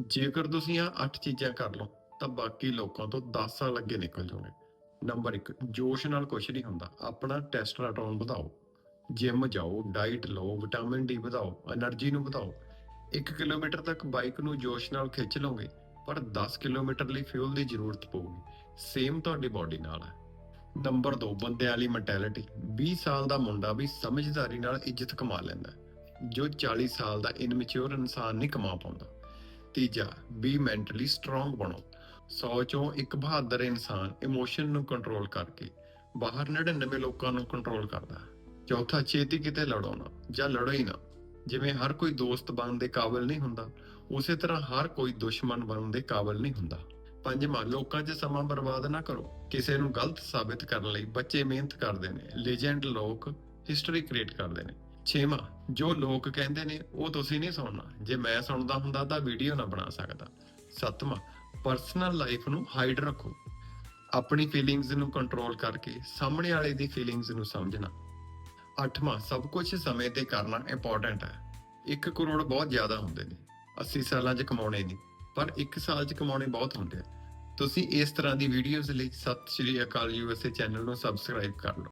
ਜੇਕਰ ਤੁਸੀਂ ਆ ਅੱਠ ਚੀਜ਼ਾਂ ਕਰ ਲਓ, ਤਾਂ ਬਾਕੀ ਲੋਕਾਂ ਤੋਂ 10 ਸਾਲ ਅੱਗੇ ਨਿਕਲ ਜਾਓਗੇ। ਨੰਬਰ 1 ਜੋਸ਼ ਨਾਲ ਕੁਝ ਨਹੀਂ ਹੁੰਦਾ। ਆਪਣਾ ਟੈਸਟੋਸਟੇਰੋਨ ਵਧਾਓ। ਜਿਮ ਜਾਓ ਡਾਈਟ ਲਓ ਵਿਟਾਮਿਨ ਡੀ ਵਧਾਓ એનર્ਜੀ ਨੂੰ ਵਧਾਓ। 1 ਕਿਲੋਮੀਟਰ ਤੱਕ ਬਾਈਕ ਨੂੰ ਜੋਸ਼ ਨਾਲ ਖਿੱਚ ਲਓਗੇ, ਪਰ 10 ਕਿਲੋਮੀਟਰ ਲਈ ਫਿਊਲ ਦੀ ਜ਼ਰੂਰਤ ਪਊਗੀ। ਸੇਮ ਤੁਹਾਡੀ ਬਾਡੀ ਨਾਲ ਹੈ। ਨੰਬਰ 2 ਬੰਦੇ ਵਾਲੀ ਮੈਂਟੈਲਿਟੀ 20 ਸਾਲ ਦਾ ਮੁੰਡਾ ਵੀ ਸਮਝਦਾਰੀ ਨਾਲ ਇੱਜ਼ਤ ਕਮਾ ਲੈਂਦਾ ਜੋ 40 ਸਾਲ ਦਾ ਇਨਮੈਚੁਰ ਇਨਸਾਨ ਨਹੀਂ ਕਮਾ ਪਾਉਂਦਾ। ਤੀਜਾ ਬੀ ਮੈਂਟਲੀ ਸਟਰੋਂਗ ਬਣੋ। 100 ਚੋਂ ਇੱਕ ਬਹਾਦਰ ਇਨਸਾਨ ਇਮੋਸ਼ਨ ਨੂੰ ਕੰਟਰੋਲ ਕਰਕੇ ਬਾਹਰ 99 ਲੋਕਾਂ ਨੂੰ ਕੰਟਰੋਲ ਕਰਦਾ ਚੌਥਾ, ਛੇਤੀ ਕਿਤੇ ਲੜੋ ਨਾ ਜਾਂ ਲੜੋ ਹੀ ਨਾ। ਜਿਵੇਂ ਹਰ ਕੋਈ ਦੋਸਤ ਬਣਨ ਦੇ ਕਾਬਿਲ ਨਹੀਂ ਹੁੰਦਾ, ਉਸੇ ਤਰ੍ਹਾਂ ਹਰ ਕੋਈ ਦੁਸ਼ਮਣ ਬਣਨ ਦੇ ਕਾਬਿਲ ਨਹੀਂ ਹੁੰਦਾ। ਪੰਜਵਾਂ, ਲੋਕਾਂ 'ਚ ਸਮਾਂ ਬਰਬਾਦ ਨਾ ਕਰੋ। ਕਿਸੇ ਨੂੰ ਗਲਤ ਸਾਬਿਤ ਕਰਨ ਲਈ ਬੱਚੇ ਮਿਹਨਤ ਕਰਦੇ ਨੇ ਲੈਜੈਂਡ ਲੋਕ ਹਿਸਟਰੀ ਕ੍ਰੀਏਟ ਕਰਦੇ ਨੇ। ਛੇਵਾਂ, ਜੋ ਲੋਕ ਕਹਿੰਦੇ ਨੇ, ਉਹ ਤੁਸੀਂ ਨਹੀਂ ਸੁਣਨਾ। ਜੇ ਮੈਂ ਸੁਣਦਾ ਹੁੰਦਾ ਤਾਂ ਵੀਡੀਓ ਨਾ ਬਣਾ ਸਕਦਾ। ਸੱਤਵਾਂ ਪਰਸਨਲ ਲਾਈਫ ਨੂੰ ਹਾਈਡ ਰੱਖੋ। ਆਪਣੀ ਫੀਲਿੰਗਸ ਨੂੰ ਕੰਟਰੋਲ ਕਰਕੇ ਸਾਹਮਣੇ ਵਾਲੇ ਦੀ ਫੀਲਿੰਗਸ ਨੂੰ ਸਮਝਣਾ। ਅੱਠਵਾਂ, ਸਭ ਕੁਝ ਸਮੇਂ ਤੇ ਕਰਨਾ ਇੰਪੋਰਟੈਂਟ ਹੈ। 1 ਕਰੋੜ ਬਹੁਤ ਜ਼ਿਆਦਾ ਹੁੰਦੇ ਨੇ। 80 ਸਾਲਾਂ 'ਚ ਕਮਾਉਣੇ ਨਹੀਂ, ਪਰ 1 ਸਾਲ 'ਚ ਕਮਾਉਣੇ ਬਹੁਤ ਹੁੰਦੇ ਆ। ਤੁਸੀਂ ਇਸ ਤਰ੍ਹਾਂ ਦੀ ਵੀਡੀਓਜ਼ ਲਈ ਸਤਿ ਸ਼੍ਰੀ ਅਕਾਲ ਯੂਐਸਏ ਚੈਨਲ ਨੂੰ ਸਬਸਕ੍ਰਾਈਬ ਕਰ ਲਓ।